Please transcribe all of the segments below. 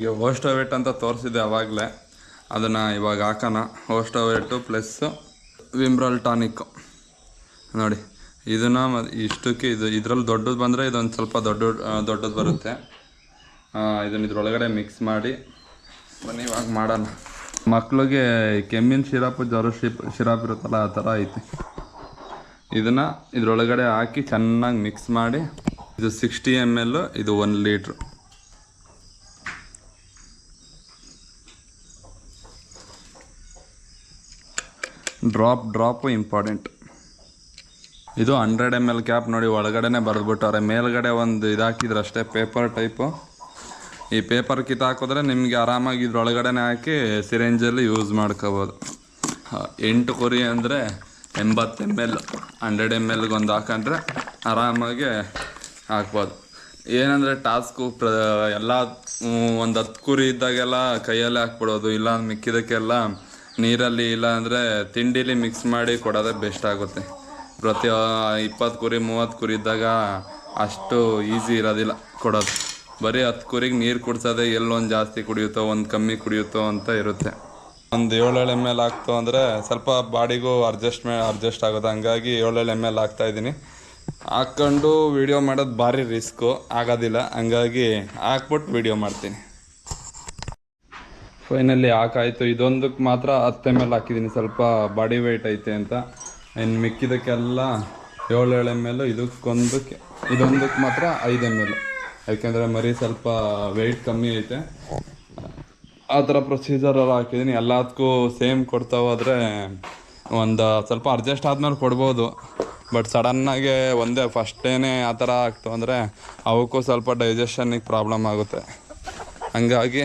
ಈಗ ಓಸ್ಟೋವೇಟ್ ಅಂತ ತೋರಿಸಿದೆ ಆವಾಗಲೇ ಅದನ್ನು ಇವಾಗ ಹಾಕೋಣ. ಓಸ್ಟೋವೇಟು ಪ್ಲಸ್ಸು ವಿಮ್ರಲ್ ಟಾನಿಕ್ಕು ನೋಡಿ, ಇದನ್ನು ಮತ್ತು ಇಷ್ಟಕ್ಕೆ ಇದು ಇದರಲ್ಲಿ ದೊಡ್ಡದು ಬಂದರೆ ಇದೊಂದು ಸ್ವಲ್ಪ ದೊಡ್ಡ ದೊಡ್ಡದು ಬರುತ್ತೆ. ಇದನ್ನು ಇದ್ರೊಳಗಡೆ ಮಿಕ್ಸ್ ಮಾಡಿ. ಬನ್ನಿ, ಇವಾಗ ಮಾಡೋಣ. ಮಕ್ಕಳಿಗೆ ಕೆಮ್ಮಿನ ಶಿರಾಪು ಜ್ವರ ಶಿಪ್ ಶಿರಾಪ್ ಇರುತ್ತಲ್ಲ, ಆ ಥರ ಐತಿ. ಇದನ್ನು ಇದರೊಳಗಡೆ ಹಾಕಿ ಚೆನ್ನಾಗಿ ಮಿಕ್ಸ್ ಮಾಡಿ. ಇದು ಸಿಕ್ಸ್ಟಿ ಎಂ ಎಲ್ ಇದು one litre drop drop important ಇದು ಹಂಡ್ರೆಡ್ ಎಂ ಎಲ್ ಕ್ಯಾಪ್ ನೋಡಿ ಒಳಗಡೆನೆ ಬರೆದ್ಬಿಟ್ಟವ್ರೆ. ಮೇಲ್ಗಡೆ ಒಂದು ಇದಾಕಿದ್ರೆ ಅಷ್ಟೇ ಪೇಪರ್ ಟೈಪು ಈ ಪೇಪರ್ ಕಿತ್ ಹಾಕಿದ್ರೆ ನಿಮಗೆ ಆರಾಮಾಗಿ ಇದ್ರೊಳಗಡೆನೆ ಹಾಕಿ ಸಿರೆಂಜಲ್ಲಿ ಯೂಸ್ ಮಾಡ್ಕೋಬೋದು. ಎಂಟು ಕುರಿ ಅಂದರೆ ಎಂಬತ್ತು ಎಂ ಎಲ್ ಹಂಡ್ರೆಡ್ ಎಂ ಎಲ್ಗೆ ಒಂದು ಹಾಕೊಂಡ್ರೆ ಆರಾಮಾಗಿ ಹಾಕ್ಬೋದು. ಏನಂದರೆ ಟಾಸ್ಕು ಪ್ರ, ಎಲ್ಲ ಒಂದು ಹತ್ತು ಕುರಿ ಇದ್ದಾಗೆಲ್ಲ ಕೈಯಲ್ಲೇ ಹಾಕ್ಬಿಡೋದು, ಇಲ್ಲ ಮಿಕ್ಕಿದಕ್ಕೆಲ್ಲ ನೀರಲ್ಲಿ ಇಲ್ಲ ಅಂದರೆ ತಿಂಡಿಲಿ ಮಿಕ್ಸ್ ಮಾಡಿ ಕೊಡೋದೇ ಬೆಸ್ಟ್ ಆಗುತ್ತೆ. ಪ್ರತಿ ಇಪ್ಪತ್ತು ಕುರಿ, ಮೂವತ್ತು ಕುರಿ ಇದ್ದಾಗ ಅಷ್ಟು ಈಸಿ ಇರೋದಿಲ್ಲ ಕೊಡೋದು. ಬರೀ ಹತ್ತು ಕುರಿಗೆ ನೀರು ಕುಡ್ಸೋದೆ ಎಲ್ಲೊಂದು ಜಾಸ್ತಿ ಕುಡಿಯುತ್ತೋ, ಒಂದು ಕಮ್ಮಿ ಕುಡಿಯುತ್ತೋ ಅಂತ ಇರುತ್ತೆ. ಒಂದು ಏಳೇಳು ಎಂ ಎಲ್ ಹಾಕ್ತು ಅಂದರೆ ಸ್ವಲ್ಪ ಬಾಡಿಗೂ ಅಡ್ಜಸ್ಟ್ ಮೇ ಅಡ್ಜಸ್ಟ್ ಆಗುತ್ತೆ. ಹಂಗಾಗಿ ಏಳೇಳು ಎಂ ಎಲ್ ಹಾಕ್ತಾ ಇದ್ದೀನಿ. ಹಾಕ್ಕೊಂಡು ವಿಡಿಯೋ ಮಾಡೋದು ಭಾರಿ ರಿಸ್ಕು ಆಗೋದಿಲ್ಲ. ಹಂಗಾಗಿ ಹಾಕ್ಬಿಟ್ಟು ವಿಡಿಯೋ ಮಾಡ್ತೀನಿ. ಫೈನಲಿ ಹಾಕಾಯ್ತು. ಇದೊಂದಕ್ಕೆ ಮಾತ್ರ ಹತ್ತು ಎಂ ಎಲ್ ಹಾಕಿದ್ದೀನಿ ಸ್ವಲ್ಪ ಬಾಡಿ ವೆಯ್ಟ್ ಐತೆ ಅಂತ. ಇನ್ನು ಮಿಕ್ಕಿದಕ್ಕೆಲ್ಲ ಏಳು ಏಳು ಎಂ ಎಲ್ ಇದಕ್ಕೊಂದಕ್ಕೆ ಇದೊಂದಕ್ಕೆ ಮಾತ್ರ ಐದು ಎಂ ಎಲ್ ಯಾಕೆಂದರೆ ಮರಿ ಸ್ವಲ್ಪ ವೆಯ್ಟ್ ಕಮ್ಮಿ ಐತೆ. ಆ ಥರ ಪ್ರೊಸೀಜರಲ್ಲಿ ಹಾಕಿದ್ದೀನಿ ಎಲ್ಲದಕ್ಕೂ ಸೇಮ್ ಕೊಡ್ತಾ ಹೋದರೆ ಒಂದು ಸ್ವಲ್ಪ ಅಡ್ಜಸ್ಟ್ ಆದಮೇಲೆ ಕೊಡ್ಬೋದು. ಬಟ್ ಸಡನ್ನಾಗೆ ಒಂದೇ ಫಸ್ಟೇನೆ ಆ ಥರ ಆಗ್ತು ಅಂದರೆ ಅವಕ್ಕೂ ಸ್ವಲ್ಪ ಡೈಜೆಷನ್ನಿಗೆ ಪ್ರಾಬ್ಲಮ್ ಆಗುತ್ತೆ. ಹಂಗಾಗಿ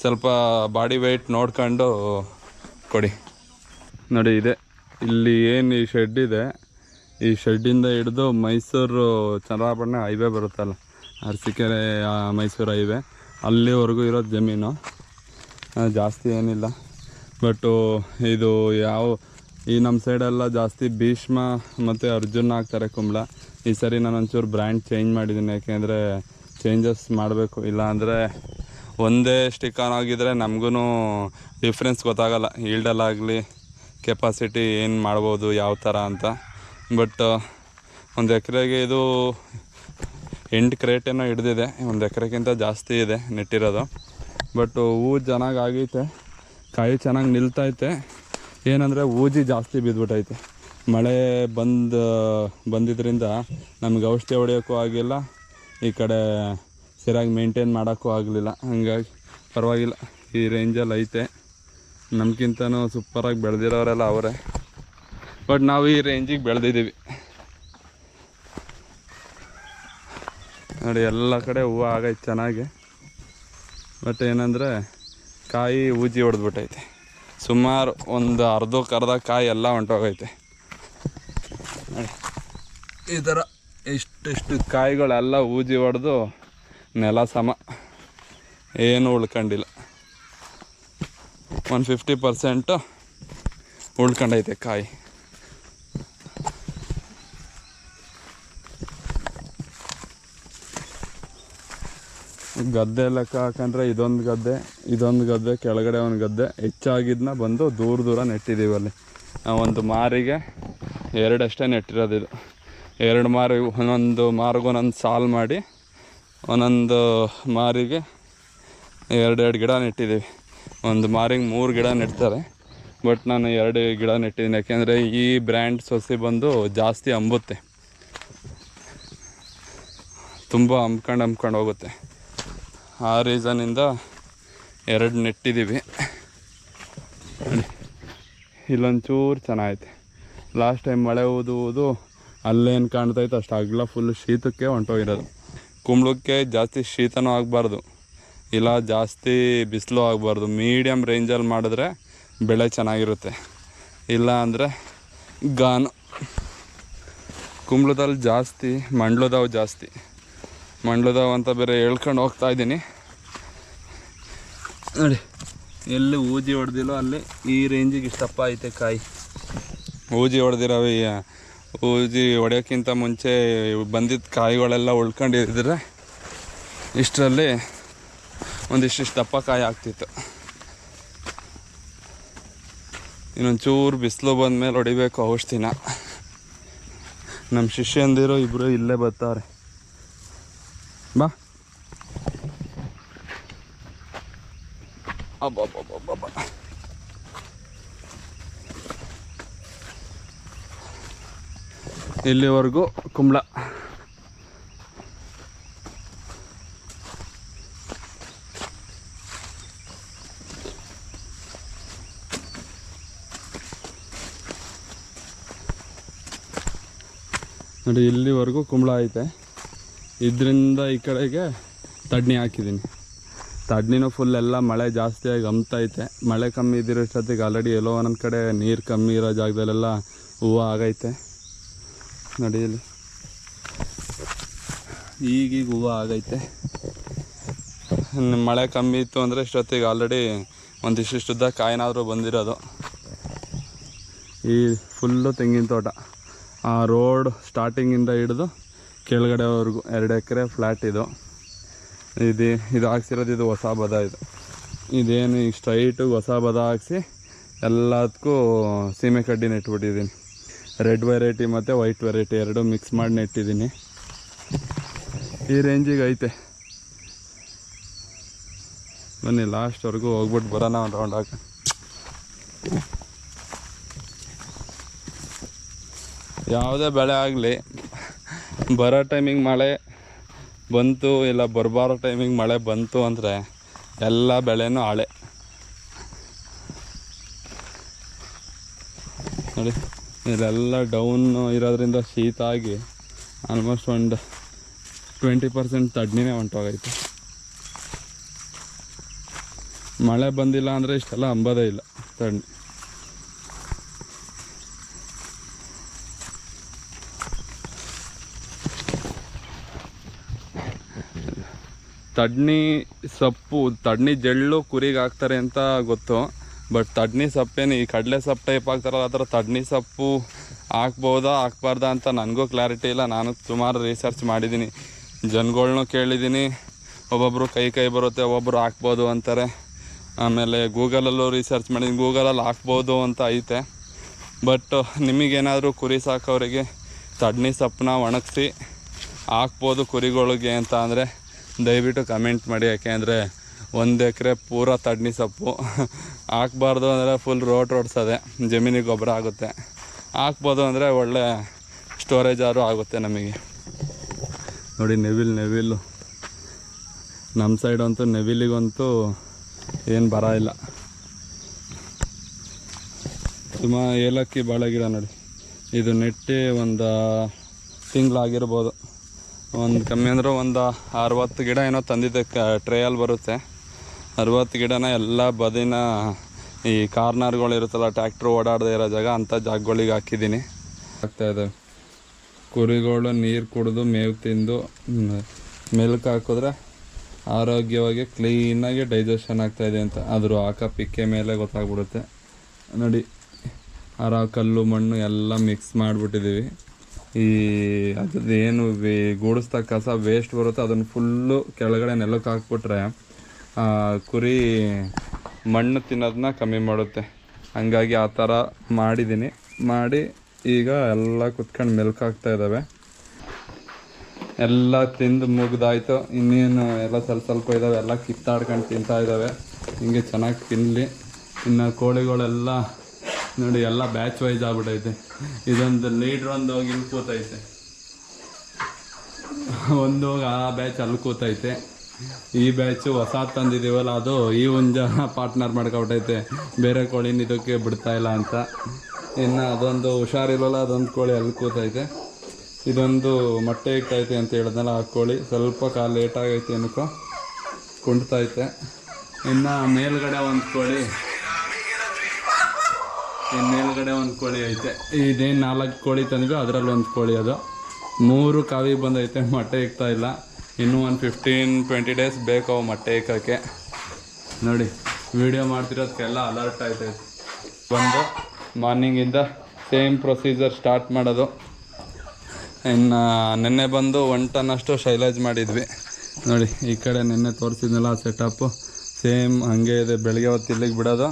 ಸ್ವಲ್ಪ ಬಾಡಿ ವೆಯ್ಟ್ ನೋಡ್ಕೊಂಡು ಕೊಡಿ. ನೋಡಿ, ಇದೆ. ಇಲ್ಲಿ ಏನು ಈ ಶೆಡ್ ಇದೆ? ಈ ಶೆಡ್ಡಿಂದ ಹಿಡಿದು ಮೈಸೂರು ಚಂದ್ರಾಪಟ್ಟಣ ಹೈವೇ ಬರುತ್ತಲ್ಲ, ಅರಸಿಕೆರೆ ಮೈಸೂರು ಹೈವೇ ಅಲ್ಲಿವರೆಗೂ ಇರೋದು ಜಮೀನು. ಜಾಸ್ತಿ ಏನಿಲ್ಲ. ಬಟ್ಟು ಇದು ಯಾವ, ಈ ನಮ್ಮ ಸೈಡೆಲ್ಲ ಜಾಸ್ತಿ ಭೀಷ್ಮ ಮತ್ತು ಅರ್ಜುನ್ ಹಾಕ್ತಾರೆ ಕುಂಬಳ. ಈ ಸರಿ ನಾನು ಒಂಚೂರು ಬ್ರ್ಯಾಂಡ್ ಚೇಂಜ್ ಮಾಡಿದ್ದೀನಿ, ಯಾಕೆಂದರೆ ಚೇಂಜಸ್ ಮಾಡಬೇಕು. ಇಲ್ಲ ಅಂದರೆ ಒಂದೇ ಸ್ಟಿಕ್ ಆನ್ ಆಗಿದ್ರೆ ನಮಗೂ ಡಿಫ್ರೆನ್ಸ್ ಗೊತ್ತಾಗಲ್ಲ. ಈಲ್ಡಲ್ಲಾಗಲಿ ಕೆಪಾಸಿಟಿ ಏನು ಮಾಡ್ಬೋದು, ಯಾವ ಥರ ಅಂತ. ಬಟ್ ಒಂದು ಎಕರೆಗೆ ಇದು ಎಂಟು ಕ್ರೇಟೇನೋ ಹಿಡ್ದಿದೆ. ಒಂದು ಎಕರೆಗಿಂತ ಜಾಸ್ತಿ ಇದೆ ನೆಟ್ಟಿರೋದು. ಬಟ್ ಹೂ ಚೆನ್ನಾಗಿ ಆಗೈತೆ. ಕಾಯಿ ಚೆನ್ನಾಗಿ ನಿಲ್ತೈತೆ. ಏನಂದರೆ ಊಜಿ ಜಾಸ್ತಿ ಬಿದ್ದುಬಿಟ್ಟೈತೆ ಮಳೆ ಬಂದು ಬಂದಿದ್ದರಿಂದ ನಮ್ಗೆ ಔಷಧಿ ಹೊಡೆಯೋಕ್ಕೂ ಆಗಿಲ್ಲ. ಈ ಕಡೆ ಸರಿಯಾಗಿ ಮೇಂಟೈನ್ ಮಾಡೋಕ್ಕೂ ಆಗಲಿಲ್ಲ. ಹಂಗಾಗಿ ಪರವಾಗಿಲ್ಲ, ಈ ರೇಂಜಲ್ಲಿ ಐತೆ. ನಮ್ಗಿಂತನೂ ಸೂಪರಾಗಿ ಬೆಳೆದಿರೋರೆಲ್ಲ ಅವರೇ. ಬಟ್ ನಾವು ಈ ರೇಂಜಿಗೆ ಬೆಳೆದಿದ್ದೀವಿ. ನೋಡಿ, ಎಲ್ಲ ಕಡೆ ಹೂವು ಆಗೈತೆ ಚೆನ್ನಾಗಿ. ಬಟ್ ಏನಂದರೆ, ಕಾಯಿ ಊಜಿ ಹೊಡೆದ್ಬಿಟ್ಟೈತೆ ಸುಮಾರು ಒಂದು ಅರ್ಧಕ್ಕೆ ಅರ್ಧ ಕಾಯಿ ಎಲ್ಲ ಹೊಂಟೋಗೈತೆ. ನೋಡಿ, ಈ ಥರ ಇಷ್ಟಿಷ್ಟು ಕಾಯಿಗಳೆಲ್ಲ ಊಜಿ ಹೊಡೆದು ನೆಲ ಸಮ. ಏನು ಉಳ್ಕೊಂಡಿಲ್ಲ. ಒನ್ ಫಿಫ್ಟಿ ಪರ್ಸೆಂಟು ಉಳ್ಕೊಂಡೈತೆ ಕಾಯಿ. ಗದ್ದೆ ಲೆಕ್ಕ ಹಾಕಂದ್ರೆ ಇದೊಂದು ಗದ್ದೆ ಇದೊಂದು ಗದ್ದೆ, ಕೆಳಗಡೆ ಒಂದು ಗದ್ದೆ. ಹೆಚ್ಚಾಗಿದ್ದನ್ನ ಬಂದು ದೂರ ದೂರ ನೆಟ್ಟಿದ್ದೀವಿ ಅಲ್ಲಿ. ಒಂದು ಮಾರಿಗೆ ಎರಡಷ್ಟೇ ನೆಟ್ಟಿರೋದಿದು. ಎರಡು ಮಾರಿ, ಒಂದೊಂದು ಮಾರಿಗೂ ಒಂದೊಂದು ಸಾಲು ಮಾಡಿ ಒಂದೊಂದು ಮಾರಿಗೆ ಎರಡೆರಡು ಗಿಡ ನೆಟ್ಟಿದ್ದೀವಿ. ಒಂದು ಮಾರಿಗೆ ಮೂರು ಗಿಡ ನೆಡ್ತಾರೆ. ಬಟ್ ನಾನು ಎರಡು ಗಿಡ ನೆಟ್ಟಿದ್ದೀನಿ. ಯಾಕೆಂದರೆ ಈ ಬ್ರ್ಯಾಂಡ್ ಸೊಸೆ ಬಂದು ಜಾಸ್ತಿ ಅಂಬುತ್ತೆ. ತುಂಬ ಅಂಬ್ಕೊಂಡು ಅಂಬ್ಕೊಂಡು ಹೋಗುತ್ತೆ. ಆ ರೀಸನಿಂದ ಎರಡು ನೆಟ್ಟಿದ್ದೀವಿ. ಇಲ್ಲೊಂಚೂರು ಚೆನ್ನಾಗೈತೆ. ಲಾಸ್ಟ್ ಟೈಮ್ ಮಳೆ ಊದು ಅಲ್ಲೇನು ಕಾಣ್ತೈತೆ ಅಷ್ಟು ಅಗಲ ಫುಲ್ ಶೀತಕ್ಕೆ ಹೊಂಟೋಗಿರೋದು. ಕುಂಬಳಕ್ಕೆ ಜಾಸ್ತಿ ಶೀತನೂ ಆಗಬಾರ್ದು. ಇಲ್ಲ, ಜಾಸ್ತಿ ಬಿಸಿಲು ಆಗಬಾರ್ದು. ಮೀಡಿಯಮ್ ರೇಂಜಲ್ಲಿ ಮಾಡಿದ್ರೆ ಬೆಳೆ ಚೆನ್ನಾಗಿರುತ್ತೆ. ಇಲ್ಲ ಅಂದರೆ ಗಾನು. ಕುಂಬಳದಲ್ಲಿ ಜಾಸ್ತಿ ಮಂಡ್ಲದಾವು ಜಾಸ್ತಿ. ಮಂಡ್ಲದಾವ್ ಅಂತ ಬೇರೆ ಹೇಳ್ಕೊಂಡು ಹೋಗ್ತಾ ಇದ್ದೀನಿ. ನೋಡಿ, ಎಲ್ಲಿ ಊಜಿ ಹೊಡೆದಿಲ್ಲೋ ಅಲ್ಲಿ ಈ ರೇಂಜಿಗೆ ಇಷ್ಟಪ್ಪ ಐತೆ ಕಾಯಿ. ಊಜಿ ಹೊಡೆದಿರವೆ ಊಜಿ ಹೊಡೆಯೋಕ್ಕಿಂತ ಮುಂಚೆ ಬಂದಿದ್ದ ಕಾಯಿಗಳೆಲ್ಲ ಉಳ್ಕೊಂಡಿದ್ರೆ ಇಷ್ಟರಲ್ಲಿ ಒಂದಿಷ್ಟಿಷ್ಟು ದಪ್ಪ ಕಾಯಿ ಆಗ್ತಿತ್ತು. ಇನ್ನೊಂಚೂರು ಬಿಸಿಲು ಬಂದಮೇಲೆ ಹೊಡಿಬೇಕು ಔಷಧಿನ. ನಮ್ಮ ಶಿಷ್ಯಂದಿರು ಇಬ್ಬರು ಇಲ್ಲೇ ಬರ್ತಾರೆ. ಬಾ. ಅಬ್ಬಬ್ಬಬ್ಬಬ್ಬ ಇಲ್ಲಿವರೆಗೂ ಕುಂಬಳ. ನೋಡಿ, ಇಲ್ಲಿವರೆಗೂ ಕುಂಬಳ ಐತೆ. ಇದರಿಂದ ಈ ಕಡೆಗೆ ತಡ್ನಿ ಹಾಕಿದ್ದೀನಿ. ತಡ್ನಿನೂ ಫುಲ್ ಎಲ್ಲ ಮಳೆ ಜಾಸ್ತಿಯಾಗಿ ಹಂಬ್ತೈತೆ ಮಳೆ ಕಮ್ಮಿ ಇದ್ದಿರೋಷ್ಟೊತ್ತಿಗೆ ಆಲ್ರೆಡಿ ಎಲ್ಲೋ ಒಂದೊಂದು ಕಡೆ ನೀರು ಕಮ್ಮಿ ಇರೋ ಜಾಗದಲ್ಲೆಲ್ಲ ಹೂವು ಆಗೈತೆ. ನೋಡಿ ಇಲ್ಲಿ ಈಗೀಗ ಹೂವು ಆಗೈತೆ. ಮಳೆ ಕಮ್ಮಿ ಇತ್ತು ಅಂದರೆ ಇಷ್ಟೊತ್ತಿಗೆ ಆಲ್ರೆಡಿ ಒಂದಿಷ್ಟಿಷ್ಟುದ್ದ ಕಾಯಿನಾದರೂ ಬಂದಿರೋದು. ಈ ಫುಲ್ಲು ತೆಂಗಿನ ತೋಟ. ಆ ರೋಡ್ ಸ್ಟಾರ್ಟಿಂಗಿಂದ ಹಿಡಿದು ಕೆಳಗಡೆವರೆಗೂ ಎರಡು ಎಕರೆ ಫ್ಲ್ಯಾಟ್ ಇದು. ಇದು ಇದು ಹಾಕ್ಸಿರೋದು ಇದು ಹೊಸ ಬದ ಇದು. ಇದೇನು ಈಗ ಸ್ಟ್ರೈಟು ಹೊಸ ಬದ ಹಾಕ್ಸಿ ಎಲ್ಲದಕ್ಕೂ ಸೀಮೆ ಕಡ್ಡಿನ ನೆಟ್ಬಿಟ್ಟಿದ್ದೀನಿ ರೆಡ್ ವೆರೈಟಿ ಮತ್ತು ವೈಟ್ ವೆರೈಟಿ ಎರಡು ಮಿಕ್ಸ್ ಮಾಡಿ ನೆಟ್ಟಿದ್ದೀನಿ. ಈ ರೇಂಜಿಗೆ ಐತೆ. ಬನ್ನಿ ಲಾಸ್ಟ್ವರೆಗೂ ಹೋಗ್ಬಿಟ್ಟು ಬರೋಣ ಒಂದು ರೌಂಡ್ ಹಾಕ. ಯಾವುದೇ ಬೆಳೆ ಆಗಲಿ, ಬರೋ ಟೈಮಿಗೆ ಮಳೆ ಬಂತು ಇಲ್ಲ ಬರಬಾರೋ ಟೈಮಿಗೆ ಮಳೆ ಬಂತು ಅಂದರೆ ಎಲ್ಲ ಬೆಳೆನೂ ಹಾಳೆ. ನೋಡಿ. ಇಲ್ಲೆಲ್ಲ ಡೌನ್ ಇರೋದ್ರಿಂದ ಶೀತ ಆಗಿ ಆಲ್ಮೋಸ್ಟ್ ಒಂದು ಟ್ವೆಂಟಿ ಪರ್ಸೆಂಟ್ ತಡ್ನಿನೇ ಹೊಂಟೋಗೈತೆ ಮಳೆ ಬಂದಿಲ್ಲ ಅಂದರೆ ಇಷ್ಟೆಲ್ಲ ಅಂಬೋದೇ ಇಲ್ಲ ತಣ್ಣಿ ತಡ್ನಿ ಸೊಪ್ಪು, ತಡ್ನಿ ಜಳ್ಳು ಕುರಿಗೆ ಹಾಕ್ತಾರೆ ಅಂತ ಗೊತ್ತು. ಬಟ್ ತಡ್ನಿ ಸೊಪ್ಪೇನು ಈ ಕಡಲೆ ಸೊಪ್ಪು ಟೈಪ್ ಆಗ್ತಾರಲ್ಲ, ಆ ಥರ ತಡ್ನಿ ಸೊಪ್ಪು ಹಾಕ್ಬೋದಾ, ಹಾಕ್ಬಾರ್ದಾ ಅಂತ ನನಗೂ ಕ್ಲಾರಿಟಿ ಇಲ್ಲ. ನಾನು ಸುಮಾರು ರಿಸರ್ಚ್ ಮಾಡಿದ್ದೀನಿ. ಜನಗಳ್ನೂ ಕೇಳಿದ್ದೀನಿ. ಒಬ್ಬೊಬ್ಬರು ಕೈ ಕೈ ಬರುತ್ತೆ ಒಬ್ಬೊಬ್ಬರು ಹಾಕ್ಬೋದು ಅಂತಾರೆ. ಆಮೇಲೆ ಗೂಗಲಲ್ಲೂ ರಿಸರ್ಚ್ ಮಾಡಿದ್ದೀನಿ. ಗೂಗಲಲ್ಲಿ ಹಾಕ್ಬೋದು ಅಂತ ಐತೆ. ಬಟ್ ನಿಮಗೇನಾದರೂ ಕುರಿ ಸಾಕೋರಿಗೆ ತಡ್ನಿ ಸೊಪ್ಪನ್ನ ಒಣಗಿಸಿ ಹಾಕ್ಬೋದು ಕುರಿಗಳಿಗೆ ಅಂತ ಅಂದರೆ ದಯವಿಟ್ಟು ಕಮೆಂಟ್ ಮಾಡಿ. ಯಾಕೆಂದರೆ ಒಂದು ಎಕರೆ ಪೂರ ತಡ್ನಿ ಸೊಪ್ಪು. ಹಾಕ್ಬಾರ್ದು ಅಂದರೆ ಫುಲ್ ರೋಟ್ ರೋಡ್ಸೋದೆ ಜಮೀನಿಗೆ ಗೊಬ್ಬರ ಆಗುತ್ತೆ. ಹಾಕ್ಬೋದು ಅಂದರೆ ಒಳ್ಳೆ ಸ್ಟೋರೇಜ್ ಆದರೂ ಆಗುತ್ತೆ ನಮಗೆ. ನೋಡಿ ನೆವಿಲ್ ನೆವಿಲ್. ನಮ್ಮ ಸೈಡ್ ಅಂತೂ ನೆವಿಲಿಗಂತೂ ಏನು ಬರ ಇಲ್ಲ. ತುಂಬ ಏಲಕ್ಕಿ ಬಾಳೆ ಗಿಡ ನೋಡಿ. ಇದು ನೆಟ್ಟಿ ಒಂದು ತಿಂಗಳಾಗಿರ್ಬೋದು. ಒಂದು ಕಮ್ಮಿ ಅಂದ್ರೆ ಒಂದು ಅರವತ್ತು ಗಿಡ ಏನೋ ತಂದಿದ್ದೆ ಟ್ರೇಯಲ್ಲಿ ಬರುತ್ತೆ. ಅರವತ್ತು ಗಿಡನ ಎಲ್ಲ ಬದಿನ ಈ ಕಾರ್ನರ್ಗಳು ಇರುತ್ತಲ್ಲ ಟ್ಯಾಕ್ಟ್ರು ಓಡಾಡದೇ ಇರೋ ಜಾಗ ಅಂಥ ಜಾಗಗಳಿಗೆ ಹಾಕಿದ್ದೀನಿ. ಇದೆ. ಕುರಿಗಳು ನೀರು ಕುಡಿದು ಮೇವು ತಿಂದು ಮೆಲ್ಕು ಹಾಕಿದ್ರೆ ಆರೋಗ್ಯವಾಗಿ ಕ್ಲೀನಾಗಿ ಡೈಜೆಷನ್ ಆಗ್ತಾಯಿದೆ ಅಂತ. ಅದ್ರ ಹಾಕೋ ಪಿಕ್ಕೆ ಮೇಲೆ ಗೊತ್ತಾಗ್ಬಿಡುತ್ತೆ. ನೋಡಿ ಅರ ಕಲ್ಲು ಮಣ್ಣು ಎಲ್ಲ ಮಿಕ್ಸ್ ಮಾಡಿಬಿಟ್ಟಿದ್ದೀವಿ. ಈ ಅದ್ರದ್ದು ಏನು ವೇ ಕಸ ವೇಸ್ಟ್ ಬರುತ್ತೆ, ಅದನ್ನು ಫುಲ್ಲು ಕೆಳಗಡೆ ನೆಲಕ್ಕೆ ಹಾಕ್ಬಿಟ್ರೆ ಕುರಿ ಮಣ್ಣು ತಿನ್ನೋದನ್ನ ಕಮ್ಮಿ ಮಾಡುತ್ತೆ. ಹಂಗಾಗಿ ಆ ಥರ ಮಾಡಿದ್ದೀನಿ. ಮಾಡಿ ಈಗ ಎಲ್ಲ ಕುತ್ಕೊಂಡು ಮೆಲ್ಕು ಹಾಕ್ತಾ ಇದ್ದಾವೆ. ಎಲ್ಲ ತಿಂದು ಮುಗ್ದಾಯ್ತು. ಇನ್ನೇನು ಎಲ್ಲ ಸ್ವಲ್ಪ ಸ್ವಲ್ಪ ಇದ್ದಾವೆ. ಎಲ್ಲ ಕಿತ್ತಾಡ್ಕೊಂಡು ತಿಂತಾ ಇದ್ದಾವೆ. ಹಿಂಗೆ ಚೆನ್ನಾಗಿ ತಿನ್ನಲಿ ಇನ್ನು ಕೋಳಿಗಳೆಲ್ಲ ನೋಡಿ, ಎಲ್ಲ ಬ್ಯಾಚ್ ವೈಸ್ ಆಗ್ಬಿಟ್ಟೈತೆ ಇದೊಂದು ಲೀಡ್ರ್ ಒಂದು ಹೋಗಿ ಇಲ್ಲಿ ಕೂತೈತೆ. ಒಂದು ಹೋಗಿ ಆ ಬ್ಯಾಚ್ ಅಲ್ಲಿ ಕೂತೈತೆ. ಈ ಬ್ಯಾಚು ಹೊಸ ತಂದಿದ್ದೀವಲ್ಲ ಅದು ಈ ಒಂದು ಜನ ಪಾರ್ಟ್ನರ್ ಮಾಡ್ಕೊಬಿಟ್ಟೈತೆ. ಬೇರೆ ಕೋಳಿನ ಇದಕ್ಕೆ ಬಿಡ್ತಾ ಇಲ್ಲ ಅಂತ. ಇನ್ನು ಅದೊಂದು ಹುಷಾರಿಲ್ವಲ್ಲ, ಅದೊಂದು ಕೋಳಿ ಅಲ್ಲಿ ಕೂತೈತೆ. ಇದೊಂದು ಮೊಟ್ಟೆ ಇಟ್ಟೈತೆ ಅಂತ ಹೇಳಿದ್ನಲ್ಲ ಆ ಕೋಳಿ. ಸ್ವಲ್ಪ ಕಾಲು ಲೇಟ್ ಆಗೈತೆ ಅನ್ಕೋ ಕುಂಟ್ತೈತೆ ಇನ್ನು ಮೇಲ್ಗಡೆ ಒಂದು ಕೋಳಿ. ಇನ್ನು ಮೇಲ್ಗಡೆ ಒಂದು ಕೋಳಿ ಐತೆ. ಇದೇನು ನಾಲ್ಕು ಕೋಳಿ ತಂದಿದ್ದು ಅದರಲ್ಲಿ ಒಂದು ಕೋಳಿ ಅದು. ಮೂರು ಕಾವಿ ಬಂದೈತೆ, ಮೊಟ್ಟೆ ಇಕ್ತಾ ಇಲ್ಲ. ಇನ್ನೂ ಒಂದು ಫಿಫ್ಟೀನ್ ಟ್ವೆಂಟಿ ಡೇಸ್ ಬೇಕು ಅವು ಮೊಟ್ಟೆ ಇಕ್ಕಕ್ಕೆ ನೋಡಿ ವಿಡಿಯೋ ಮಾಡ್ತಿರೋದಕ್ಕೆಲ್ಲ ಅಲರ್ಟ್ ಆಯ್ತೈತೆ ಬಂದು ಮಾರ್ನಿಂಗಿಂದ ಸೇಮ್ ಪ್ರೊಸೀಜರ್ ಸ್ಟಾರ್ಟ್ ಮಾಡೋದು. ಇನ್ನು ನಿನ್ನೆ ಬಂದು ಒನ್ ಟನ್ ಅಷ್ಟು ಶೈಲೇಜ್ ಮಾಡಿದ್ವಿ. ನೋಡಿ, ಈ ಕಡೆ ನಿನ್ನೆ ತೋರಿಸಿದ್ನಲ್ಲ ಸೆಟಪ್ಪು ಸೇಮ್ ಹಾಗೆ ಇದೆ, ಬೆಳಗ್ಗೆ ಹೊತ್ತು ಇಲ್ಲಿಗೆ ಬಿಡೋದು.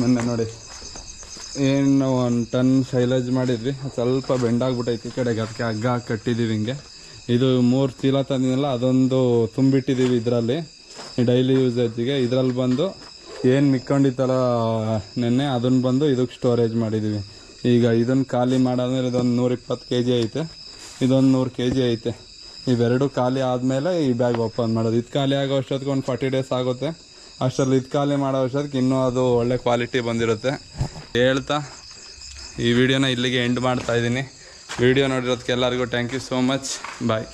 ಮೊನ್ನೆ ನೋಡಿ ಏನು ಒಂದು ಟನ್ ಶೈಲೇಜ್ ಮಾಡಿದ್ವಿ. ಸ್ವಲ್ಪ ಬೆಂಡಾಗ್ಬಿಟ್ಟೈತಿ ಈ ಕಡೆಗೆ, ಅದಕ್ಕೆ ಹಗ್ಗ ಕಟ್ಟಿದ್ದೀವಿ ಹಿಂಗೆ. ಇದು ಮೂರು ಚೀಲ ತಂದಿನಲ್ಲ, ಅದೊಂದು ತುಂಬಿಟ್ಟಿದ್ದೀವಿ ಇದರಲ್ಲಿ. ಡೈಲಿ ಯೂಸೇಜಿಗೆ ಇದರಲ್ಲಿ ಬಂದು ಏನು ಮಿಕ್ಕೊಂಡಿತ್ತಲ್ಲ ನೆನ್ನೆ ಅದನ್ನು ಬಂದು ಇದಕ್ಕೆ ಸ್ಟೋರೇಜ್ ಮಾಡಿದ್ದೀವಿ ಈಗ ಇದನ್ನು ಖಾಲಿ ಮಾಡೋದ್ರೆ ಇದೊಂದು ನೂರಿಪ್ಪತ್ತು ಕೆ ಜಿ ಐತೆ. ಇದೊಂದು ನೂರು ಕೆ ಜಿ ಐತೆ. ಇವೆರಡು ಖಾಲಿ ಆದಮೇಲೆ ಈ ಬ್ಯಾಗ್ ಓಪನ್ ಮಾಡೋದು. ಇದು ಖಾಲಿ ಆಗೋ ಅಷ್ಟೊತ್ತಿಗೆ ಒಂದು ಫಾರ್ಟಿ ಡೇಸ್ ಆಗುತ್ತೆ. ಅಷ್ಟರಲ್ಲಿ ಇದು ಖಾಲಿ ಮಾಡೋ ಅಷ್ಟೊತ್ತಿಗೆ ಇನ್ನೂ ಅದು ಒಳ್ಳೆ ಕ್ವಾಲಿಟಿ ಬಂದಿರುತ್ತೆ. ಹೇಳ್ತಾ ಈ ವಿಡಿಯೋನ ಇಲ್ಲಿಗೆ ಎಂಡ್ ಮಾಡ್ತಾ ಇದ್ದೀನಿ. ವಿಡಿಯೋ ನೋಡಿರೋದಕ್ಕೆ ಎಲ್ಲರಿಗೂ thank you so much bye